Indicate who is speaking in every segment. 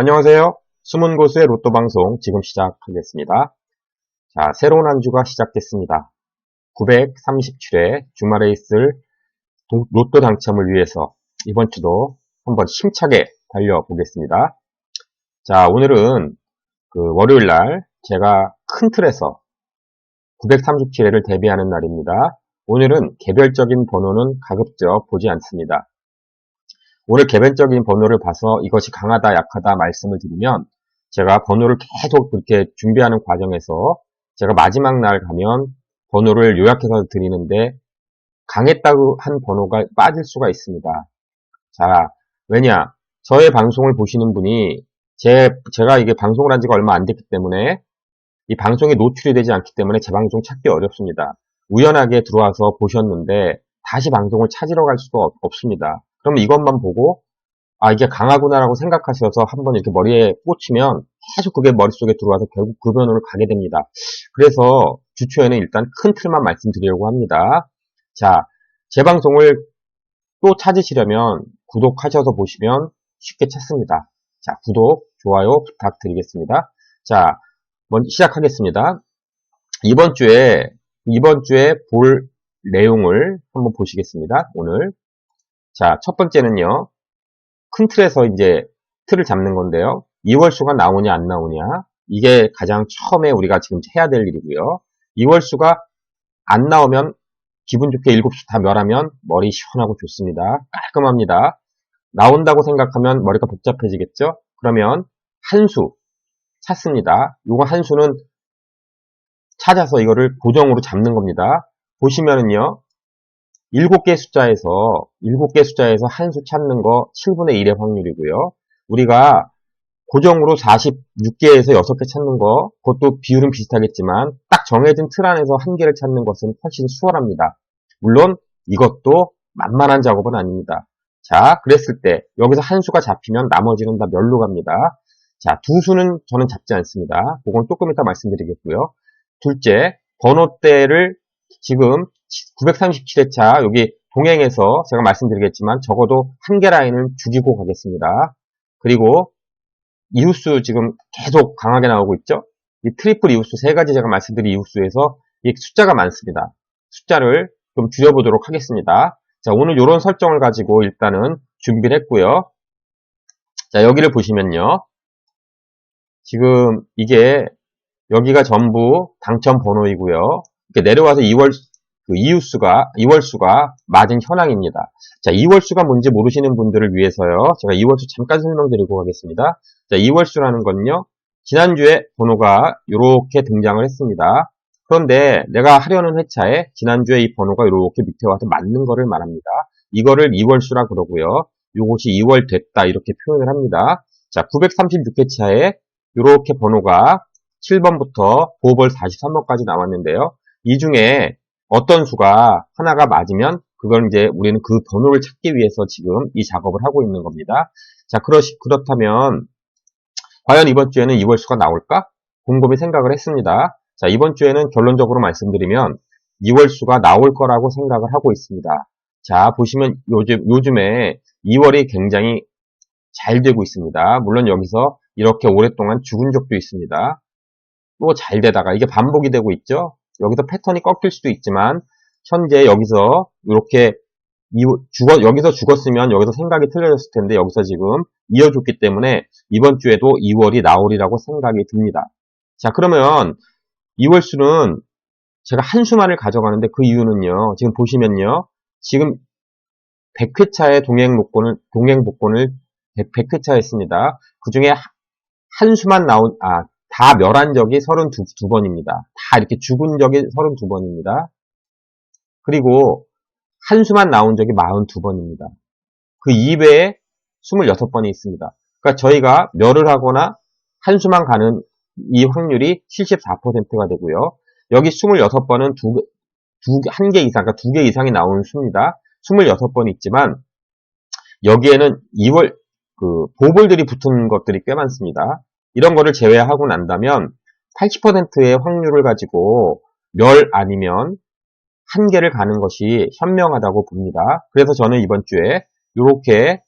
Speaker 1: 안녕하세요. 숨은 곳의 로또 방송 지금 시작하겠습니다. 자, 새로운 한 주가 시작됐습니다. 937회 주말에 있을 도- 로또 당첨을 위해서 이번 주도 한번 힘차게 달려보겠습니다. 자, 오늘은 그 월요일 날 제가 큰 틀에서 937회를 데뷔하는 날입니다. 오늘은 개별적인 번호는 가급적 보지 않습니다. 오늘 개별적인 번호를 봐서 이것이 강하다, 약하다 말씀을 드리면 제가 번호를 계속 그렇게 준비하는 과정에서 제가 마지막 날 가면 번호를 요약해서 드리는데 강했다고 한 번호가 빠질 수가 있습니다. 자, 왜냐? 저의 방송을 보시는 분이 제, 제가 이게 방송을 한 지가 얼마 안 됐기 때문에 이 방송에 노출이 되지 않기 때문에 제 방송 찾기 어렵습니다. 우연하게 들어와서 보셨는데 다시 방송을 찾으러 갈 수가 없- 없습니다. 그럼 이것만 보고 아 이게 강하구나라고 생각하셔서 한번 이렇게 머리에 꽂히면 계속 그게 머릿속에 들어와서 결국 그 변호를 가게 됩니다. 그래서 주초에는 일단 큰 틀만 말씀드리려고 합니다. 자, 제 방송을 또 찾으시려면 구독하셔서 보시면 쉽게 찾습니다. 자, 구독, 좋아요 부탁드리겠습니다. 자, 먼저 시작하겠습니다. 이번 주에, 이번 주에 볼 내용을 한번 보시겠습니다. 오늘. 자, 첫 번째는요. 큰 틀에서 이제 틀을 잡는 건데요. 2월수가 나오냐 안 나오냐 이게 가장 처음에 우리가 지금 해야 될 일이고요. 2월수가 안 나오면 기분 좋게 7수 다 멸하면 머리 시원하고 좋습니다. 깔끔합니다. 나온다고 생각하면 머리가 복잡해지겠죠? 그러면 한 수 찾습니다. 요거 한 수는 찾아서 이거를 고정으로 잡는 겁니다. 보시면은요. 7개 숫자에서 7개 숫자에서 한 수 찾는 거 7분의 1의 확률이고요. 우리가 고정으로 46개에서 6개 찾는 거 그것도 비율은 비슷하겠지만 딱 정해진 틀 안에서 한 개를 찾는 것은 훨씬 수월합니다. 물론 이것도 만만한 작업은 아닙니다. 자, 그랬을 때 여기서 한 수가 잡히면 나머지는 다 멸로 갑니다. 자, 두 수는 저는 잡지 않습니다. 그건 조금 이따 말씀드리겠고요. 둘째, 번호대를 지금 937회차 여기 동행에서 제가 말씀드리겠지만 적어도 한 개 라인을 죽이고 가겠습니다. 그리고 이웃수 지금 계속 강하게 나오고 있죠? 이 트리플 이웃수 세 가지 제가 말씀드린 이웃수에서 이 숫자가 많습니다. 숫자를 좀 줄여보도록 하겠습니다. 자, 오늘 이런 설정을 가지고 일단은 준비를 했고요. 자, 여기를 보시면요. 지금 이게 여기가 전부 당첨 번호이고요. 내려와서 2월 그 이웃수가 2월수가 맞은 현황입니다. 자, 2월수가 뭔지 모르시는 분들을 위해서요. 제가 2월수 잠깐 설명드리고 가겠습니다. 자, 2월수라는 건요. 지난주에 번호가 이렇게 등장을 했습니다. 그런데 내가 하려는 회차에 지난주에 이 번호가 이렇게 밑에 와서 맞는 거를 말합니다. 이거를 2월수라 그러고요. 이것이 2월 됐다 이렇게 표현을 합니다. 자, 936회차에 이렇게 번호가 7번부터 9월 43번까지 나왔는데요. 이 중에 어떤 수가 하나가 맞으면 그걸 이제 우리는 그 번호를 찾기 위해서 지금 이 작업을 하고 있는 겁니다. 자, 그러시, 그렇다면 과연 이번 주에는 2월 수가 나올까? 곰곰이 생각을 했습니다. 자, 이번 주에는 결론적으로 말씀드리면 2월 수가 나올 거라고 생각을 하고 있습니다. 자, 보시면 요즘, 요즘에 2월이 굉장히 잘 되고 있습니다. 물론 여기서 이렇게 오랫동안 죽은 적도 있습니다. 또 잘 되다가 이게 반복이 되고 있죠? 여기서 패턴이 꺾일 수도 있지만 현재 여기서 이렇게 죽어, 여기서 죽었으면 여기서 생각이 틀려졌을 텐데 여기서 지금 이어줬기 때문에 이번 주에도 2월이 나오리라고 생각이 듭니다. 자 그러면 2월 수는 제가 한 수만을 가져가는데 그 이유는요. 지금 보시면요. 지금 100회차의 동행 복권을 동행 복권을 100, 회차 했습니다. 그 중에 한 수만 나온 아, 다 멸한 적이 32번입니다. 다 이렇게 죽은 적이 32번입니다. 그리고 한 수만 나온 적이 42번입니다. 그 이외에 26번이 있습니다. 그러니까 저희가 멸을 하거나 한 수만 가는 이 확률이 74%가 되고요. 여기 26번은 두, 두, 한 개 이상, 그러니까 두 개 이상이 나오는 수입니다. 26번 있지만, 여기에는 2월, 그, 보볼들이 붙은 것들이 꽤 많습니다. 이런 거를 제외하고 난다면, 80%의 확률을 가지고 멸 아니면 한 개를 가는 것이 현명하다고 봅니다. 그래서 저는 이번 주에 이렇게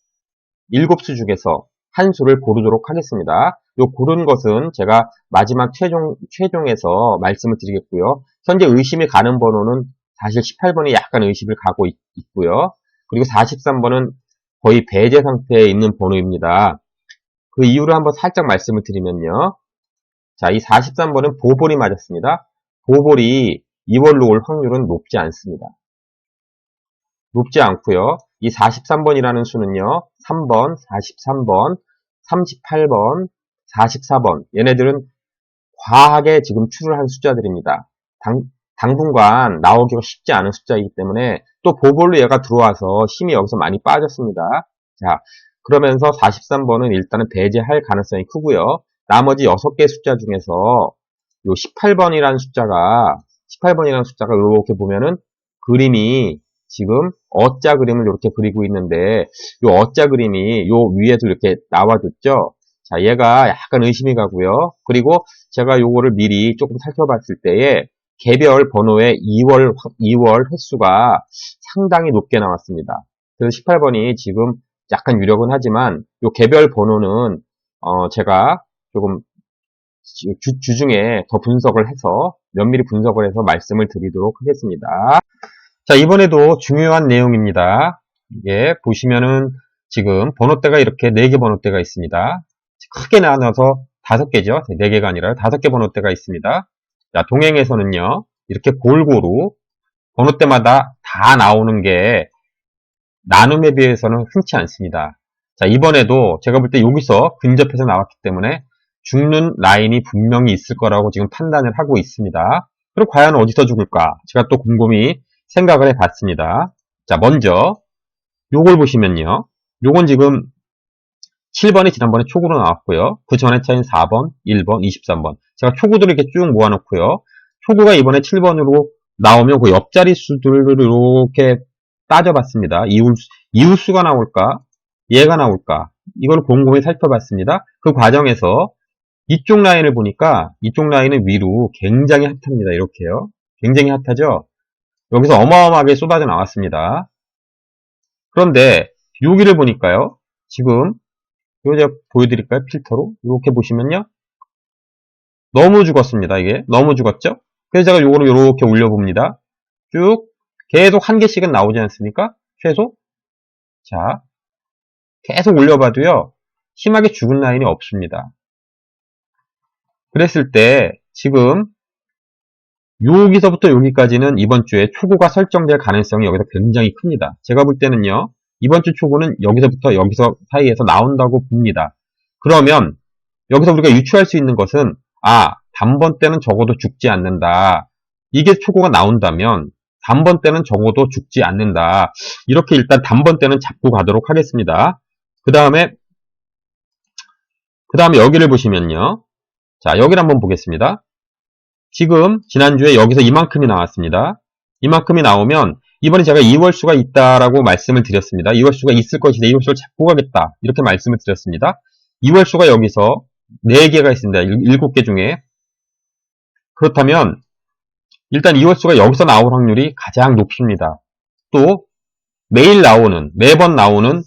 Speaker 1: 7수 중에서 한 수를 고르도록 하겠습니다. 요 고른 것은 제가 마지막 최종, 최종에서 말씀을 드리겠고요. 현재 의심이 가는 번호는 사실 18번이 약간 의심을 가고 있, 있고요. 그리고 43번은 거의 배제 상태에 있는 번호입니다. 그 이유를 한번 살짝 말씀을 드리면요. 자, 이 43번은 보볼이 맞았습니다. 보볼이 2월로 올 확률은 높지 않습니다. 높지 않고요. 이 43번이라는 수는요. 3번, 43번, 38번, 44번 얘네들은 과하게 지금 추를 한 숫자들입니다. 당, 당분간 나오기가 쉽지 않은 숫자이기 때문에 또 보볼로 얘가 들어와서 힘이 여기서 많이 빠졌습니다. 자, 그러면서 43번은 일단은 배제할 가능성이 크고요. 나머지 6개 숫자 중에서 요 18번이라는 숫자가 18번이라는 숫자가 이렇게 보면은 그림이 지금 어자 그림을 이렇게 그리고 있는데 요 어자 그림이 요 위에도 이렇게 나와줬죠. 자, 얘가 약간 의심이 가고요. 그리고 제가 요거를 미리 조금 살펴봤을 때에 개별 번호의 2월 2월 횟수가 상당히 높게 나왔습니다. 그래서 18번이 지금 약간 유력은 하지만 요 개별 번호는 어 제가 조금 주, 주중에 더 분석을 해서 면밀히 분석을 해서 말씀을 드리도록 하겠습니다. 자, 이번에도 중요한 내용입니다. 이게 보시면은 지금 번호대가 이렇게 4개 번호대가 있습니다. 크게 나눠서 5개죠. 4개가 아니라 5개 번호대가 있습니다. 자, 동행에서는요. 이렇게 골고루 번호대마다 다 나오는 게 나눔에 비해서는 흔치 않습니다. 자, 이번에도 제가 볼 때 여기서 근접해서 나왔기 때문에 죽는 라인이 분명히 있을 거라고 지금 판단을 하고 있습니다. 그럼 과연 어디서 죽을까? 제가 또 곰곰이 생각을 해 봤습니다. 자, 먼저 요걸 보시면요. 요건 지금 7번이 지난번에 초구로 나왔고요. 그 전에 차인 4번, 1번, 23번. 제가 초구들을 이렇게 쭉 모아놓고요. 초구가 이번에 7번으로 나오면 그 옆자리 수들을 이렇게 따져봤습니다. 이웃, 이웃수가 나올까? 얘가 나올까? 이걸 곰곰이 살펴봤습니다. 그 과정에서 이쪽 라인을 보니까 이쪽 라인은 위로 굉장히 핫합니다. 이렇게요. 굉장히 핫하죠? 여기서 어마어마하게 쏟아져 나왔습니다. 그런데 여기를 보니까요. 지금 이거 제가 보여드릴까요? 필터로 이렇게 보시면요. 너무 죽었습니다. 이게 너무 죽었죠? 그래서 제가 요거를 이렇게 올려봅니다. 쭉 계속 한 개씩은 나오지 않습니까? 최소 자 계속 올려봐도요. 심하게 죽은 라인이 없습니다. 그랬을 때 지금 여기서부터 여기까지는 이번 주에 초고가 설정될 가능성이 여기서 굉장히 큽니다. 제가 볼 때는요. 이번 주 초고는 여기서부터 여기서 사이에서 나온다고 봅니다. 그러면 여기서 우리가 유추할 수 있는 것은 아 단번 때는 적어도 죽지 않는다. 이게 초고가 나온다면 단번 때는 적어도 죽지 않는다. 이렇게 일단 단번 때는 잡고 가도록 하겠습니다. 그 다음에 그 다음에 여기를 보시면요. 자 여기를 한번 보겠습니다. 지금 지난주에 여기서 이만큼이 나왔습니다. 이만큼이 나오면 이번에 제가 2월수가 있다라고 말씀을 드렸습니다. 2월수가 있을 것이다. 2월수를 잡고 가겠다. 이렇게 말씀을 드렸습니다. 2월수가 여기서 4개가 있습니다. 7개 중에. 그렇다면 일단 2월수가 여기서 나올 확률이 가장 높습니다. 또 매일 나오는, 매번 나오는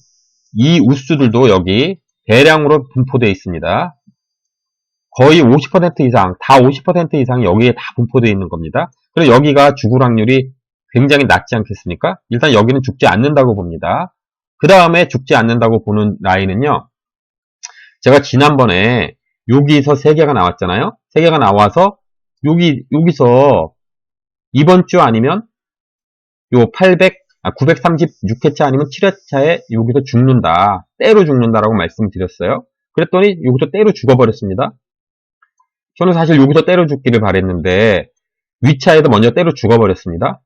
Speaker 1: 이 우수들도 여기 대량으로 분포되어 있습니다. 거의 50% 이상, 다 50% 이상이 여기에 다 분포되어 있는 겁니다. 그래서 여기가 죽을 확률이 굉장히 낮지 않겠습니까? 일단 여기는 죽지 않는다고 봅니다. 그 다음에 죽지 않는다고 보는 라인은요. 제가 지난번에 여기서 3개가 나왔잖아요. 3개가 나와서 여기, 여기서 이번 주 아니면 요 800, 아, 936회차 아니면 7회차에 여기서 죽는다. 때로 죽는다라고 말씀드렸어요. 그랬더니 여기서 때로 죽어버렸습니다. 저는 사실 여기서 때려 죽기를 바랬는데 위차에도 먼저 때려 죽어버렸습니다.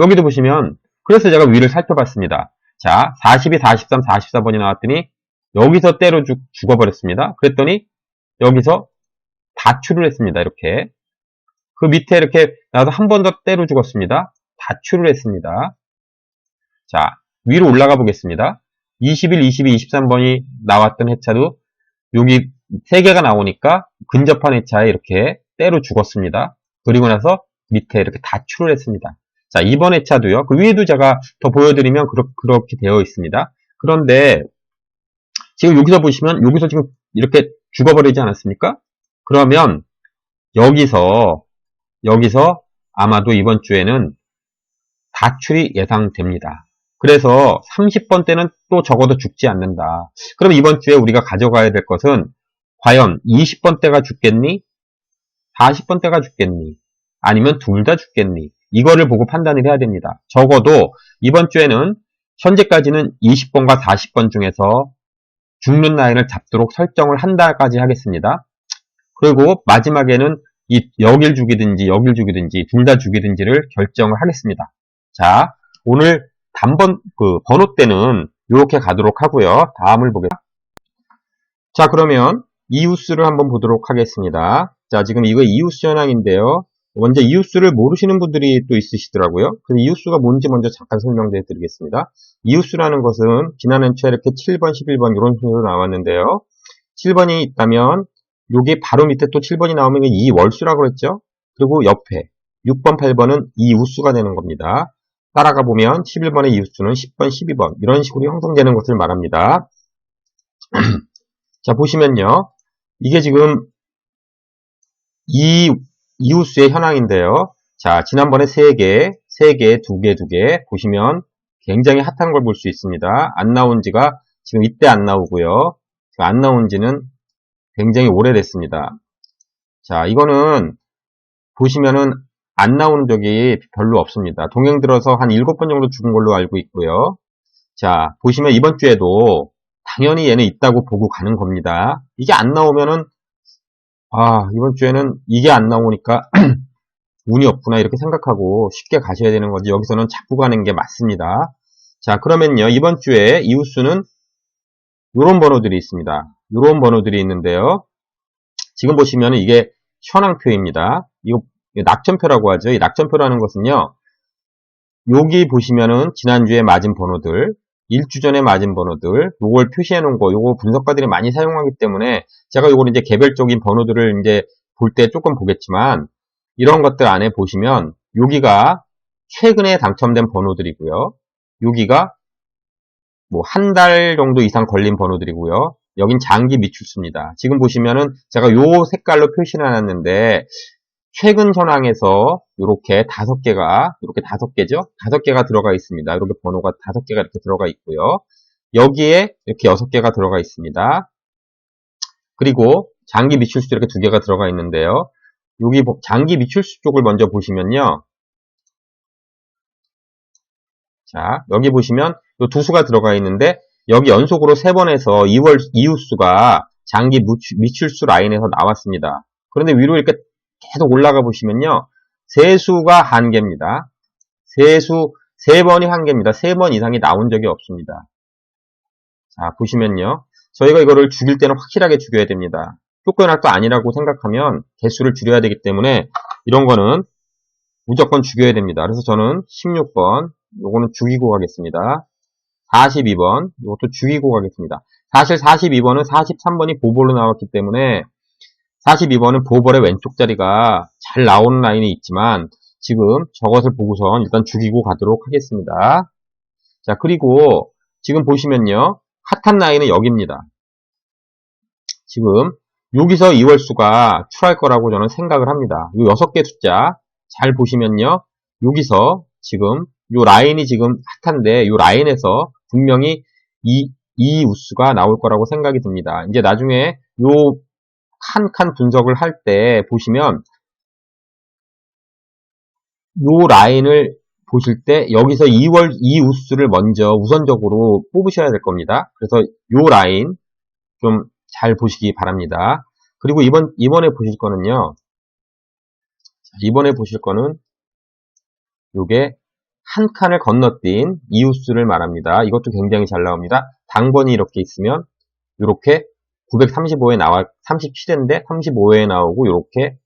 Speaker 1: 여기도 보시면 그래서 제가 위를 살펴봤습니다. 자, 42, 43, 44번이 나왔더니 여기서 때려 죽, 죽어버렸습니다. 그랬더니 여기서 다출을 했습니다. 이렇게 그 밑에 이렇게 나도 한 번 더 때려 죽었습니다. 다출을 했습니다. 자, 위로 올라가 보겠습니다. 21, 22, 23번이 나왔던 회차도 여기 3개가 나오니까 근접한 회차에 이렇게 때로 죽었습니다. 그리고 나서 밑에 이렇게 다출을 했습니다. 자, 이번 회차도요. 그 위에도 제가 더 보여드리면 그렇, 게 되어 있습니다. 그런데 지금 여기서 보시면 여기서 지금 이렇게 죽어버리지 않았습니까? 그러면 여기서 여기서 아마도 이번 주에는 다출이 예상됩니다. 그래서 30번 때는 또 적어도 죽지 않는다. 그럼 이번 주에 우리가 가져가야 될 것은 과연 20번 때가 죽겠니? 40번 때가 죽겠니? 아니면 둘 다 죽겠니? 이거를 보고 판단을 해야 됩니다. 적어도 이번 주에는 현재까지는 20번과 40번 중에서 죽는 라인을 잡도록 설정을 한 달까지 하겠습니다. 그리고 마지막에는 이 여길 죽이든지 여길 죽이든지 둘다 죽이든지를 결정을 하겠습니다. 자, 오늘 단번 그 번호 때는 이렇게 가도록 하고요. 다음을 보겠습니다. 자, 그러면 이웃수를 한번 보도록 하겠습니다. 자, 지금 이거 이웃수 현황인데요. 먼저 이웃수를 모르시는 분들이 또 있으시더라고요. 그래서 이웃수가 뭔지 먼저 잠깐 설명해 드리겠습니다. 이웃수라는 것은 지난 연초에 이렇게 7번, 11번 이런 순으로 나왔는데요. 7번이 있다면 여기 바로 밑에 또 7번이 나오면 이 월수라고 그랬죠. 그리고 옆에 6번, 8번은 이웃수가 되는 겁니다. 따라가 보면 11번의 이웃수는 10번, 12번 이런 식으로 형성되는 것을 말합니다. 자 보시면요. 이게 지금 이 이웃수의 현황인데요. 자 지난번에 3개, 3개, 2개, 2개 보시면 굉장히 핫한 걸 볼 수 있습니다. 안 나온 지가 지금 이때 안 나오고요. 안 나온 지는 굉장히 오래됐습니다. 자 이거는 보시면은 안 나오는 적이 별로 없습니다. 동행 들어서 한 7번 정도 죽은 걸로 알고 있고요. 자, 보시면 이번 주에도 당연히 얘는 있다고 보고 가는 겁니다. 이게 안 나오면은 아, 이번 주에는 이게 안 나오니까 운이 없구나 이렇게 생각하고 쉽게 가셔야 되는 거지. 여기서는 자꾸 가는 게 맞습니다. 자, 그러면요. 이번 주에 이웃수는 이런 번호들이 있습니다. 이런 번호들이 있는데요. 지금 보시면 이게 현황표입니다. 이거 낙천표라고 하죠. 이 낙천표라는 것은요. 여기 보시면은 지난주에 맞은 번호들, 일주 전에 맞은 번호들, 요걸 표시해 놓은 거, 요거 분석가들이 많이 사용하기 때문에 제가 요걸 이제 개별적인 번호들을 이제 볼 때 조금 보겠지만 이런 것들 안에 보시면 여기가 최근에 당첨된 번호들이고요. 여기가 뭐 한 달 정도 이상 걸린 번호들이고요. 여긴 장기 미출수입니다. 지금 보시면은 제가 요 색깔로 표시를 해놨는데 최근 현황에서 이렇게 다섯 개가 이렇게 다섯 개죠. 다섯 개가 들어가 있습니다. 이렇게 번호가 다섯 개가 이렇게 들어가 있고요. 여기에 이렇게 여섯 개가 들어가 있습니다. 그리고 장기 미출수 이렇게 두 개가 들어가 있는데요. 여기 장기 미출수 쪽을 먼저 보시면요. 자, 여기 보시면 두 수가 들어가 있는데 여기 연속으로 세 번에서 2월 이웃수가 장기 미출수 라인에서 나왔습니다. 그런데 위로 이렇게 계속 올라가 보시면요. 세수가 한 개입니다. 세수, 세 번이 한 개입니다. 세번 이상이 나온 적이 없습니다. 자, 보시면요. 저희가 이거를 죽일 때는 확실하게 죽여야 됩니다. 쫓겨날도 아니라고 생각하면 개수를 줄여야 되기 때문에 이런 거는 무조건 죽여야 됩니다. 그래서 저는 16번, 요거는 죽이고 가겠습니다. 42번, 이것도 죽이고 가겠습니다. 사실 42번은 43번이 보볼로 나왔기 때문에 42번은 보벌의 왼쪽 자리가 잘 나오는 라인이 있지만 지금 저것을 보고선 일단 죽이고 가도록 하겠습니다. 자 그리고 지금 보시면요. 핫한 라인은 여기입니다. 지금 여기서 2월수가 출할 거라고 저는 생각을 합니다. 이 6개 숫자 잘 보시면요. 여기서 지금 이 라인이 지금 핫한데 이 라인에서 분명히 이, 이 우수가 나올 거라고 생각이 듭니다. 이제 나중에 요 칸칸 분석을 할 때 보시면 요 라인을 보실 때 여기서 2월 2우수를 먼저 우선적으로 뽑으셔야 될 겁니다. 그래서 요 라인 좀 잘 보시기 바랍니다. 그리고 이번 이번에 보실 거는요. 이번에 보실 거는 요게 한 칸을 건너뛴 이웃수를 말합니다. 이것도 굉장히 잘 나옵니다. 당번이 이렇게 있으면 이렇게 935에 나와 37인데 35에 나오고 이렇게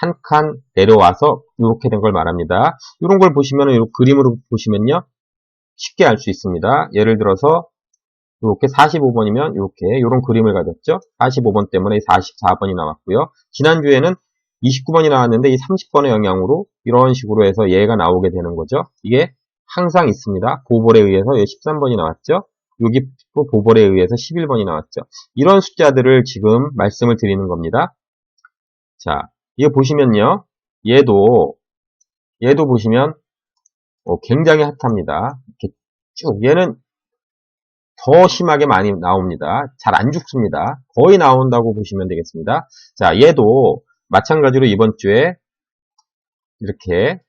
Speaker 1: 한 칸 내려와서 이렇게 된 걸 말합니다. 이런 걸 보시면 이 그림으로 보시면요 쉽게 알 수 있습니다. 예를 들어서 이렇게 45번이면 이렇게 이런 그림을 가졌죠. 45번 때문에 44번이 나왔고요. 지난주에는 29번이 나왔는데 이 30번의 영향으로 이런 식으로 해서 얘가 나오게 되는 거죠. 이게 항상 있습니다. 보볼에 의해서 13번이 나왔죠. 여기 또 보벌에 의해서 11번이 나왔죠. 이런 숫자들을 지금 말씀을 드리는 겁니다. 자, 이거 보시면요. 얘도, 얘도 보시면 어, 굉장히 핫합니다. 이렇게 쭉, 얘는 더 심하게 많이 나옵니다. 잘 안 죽습니다. 거의 나온다고 보시면 되겠습니다. 자, 얘도 마찬가지로 이번 주에 이렇게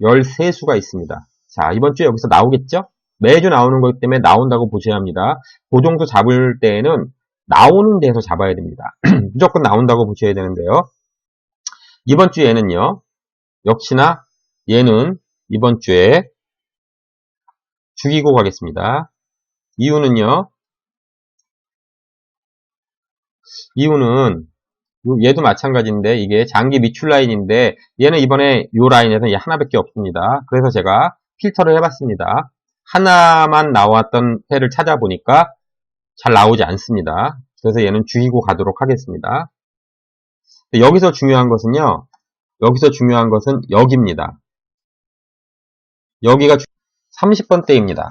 Speaker 1: 13수가 있습니다. 자, 이번 주에 여기서 나오겠죠? 매주 나오는 거기 때문에 나온다고 보셔야 합니다. 그 정도 잡을 때에는 나오는 데서 잡아야 됩니다. 무조건 나온다고 보셔야 되는데요. 이번 주에는요, 역시나 얘는 이번 주에 죽이고 가겠습니다. 이유는요, 이유는 얘도 마찬가지인데 이게 장기 미출 라인인데 얘는 이번에 이 라인에서 얘 하나밖에 없습니다. 그래서 제가 필터를 해봤습니다. 하나만 나왔던 패를 찾아보니까 잘 나오지 않습니다. 그래서 얘는 죽이고 가도록 하겠습니다. 여기서 중요한 것은요. 여기서 중요한 것은 여기입니다. 여기가 30번대입니다.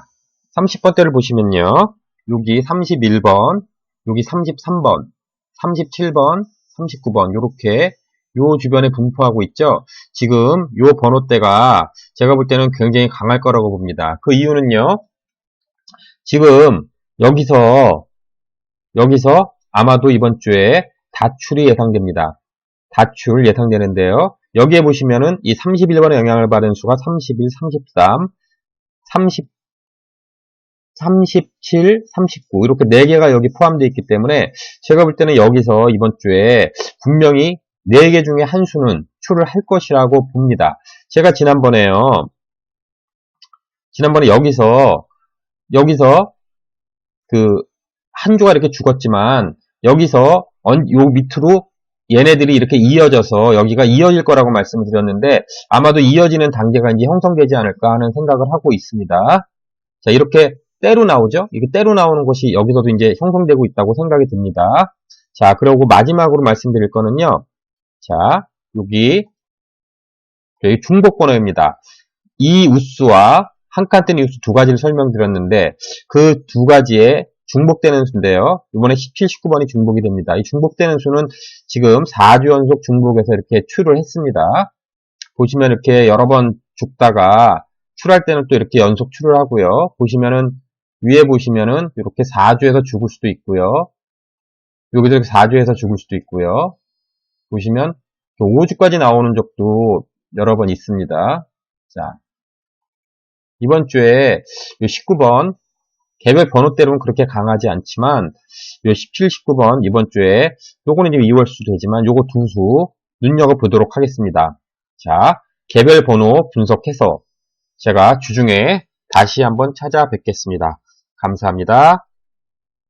Speaker 1: 30번대를 보시면요. 여기 31번, 여기 33번, 37번, 39번 이렇게 요 주변에 분포하고 있죠. 지금 요 번호대가 제가 볼 때는 굉장히 강할 거라고 봅니다. 그 이유는요. 지금 여기서 여기서 아마도 이번 주에 다출이 예상됩니다. 다출 예상되는데요. 여기에 보시면은 이 31번의 영향을 받은 수가 31, 33, 30, 37, 39 이렇게 4개가 여기 포함되어 있기 때문에 제가 볼 때는 여기서 이번 주에 분명히 4개 중에 한 수는 출을 할 것이라고 봅니다. 제가 지난번에요. 지난번에 여기서 여기서 그 한 주가 이렇게 죽었지만 여기서 요 밑으로 얘네들이 이렇게 이어져서 여기가 이어질 거라고 말씀을 드렸는데 아마도 이어지는 단계가 이제 형성되지 않을까 하는 생각을 하고 있습니다. 자, 이렇게 때로 나오죠? 이게 때로 나오는 것이 여기서도 이제 형성되고 있다고 생각이 듭니다. 자, 그리고 마지막으로 말씀드릴 거는요. 자, 여기, 여기 중복 번호입니다. 이 우수와 한 칸뜬 우수 두 가지를 설명드렸는데 그 두 가지에 중복되는 수인데요. 이번에 17, 19번이 중복이 됩니다. 이 중복되는 수는 지금 4주 연속 중복에서 이렇게 출을 했습니다. 보시면 이렇게 여러 번 죽다가 출할 때는 또 이렇게 연속 출을 하고요. 보시면은 위에 보시면은 이렇게 4주에서 죽을 수도 있고요. 이렇게 4주에서 죽을 수도 있고요. 보시면 5주까지 나오는 적도 여러 번 있습니다. 자, 이번 주에 19번 개별 번호대로는 그렇게 강하지 않지만 요 17, 19번 이번 주에 요거는 지금 2월 수 되지만 요거 두 수 눈여겨보도록 하겠습니다. 자, 개별 번호 분석해서 제가 주중에 다시 한번 찾아뵙겠습니다. 감사합니다.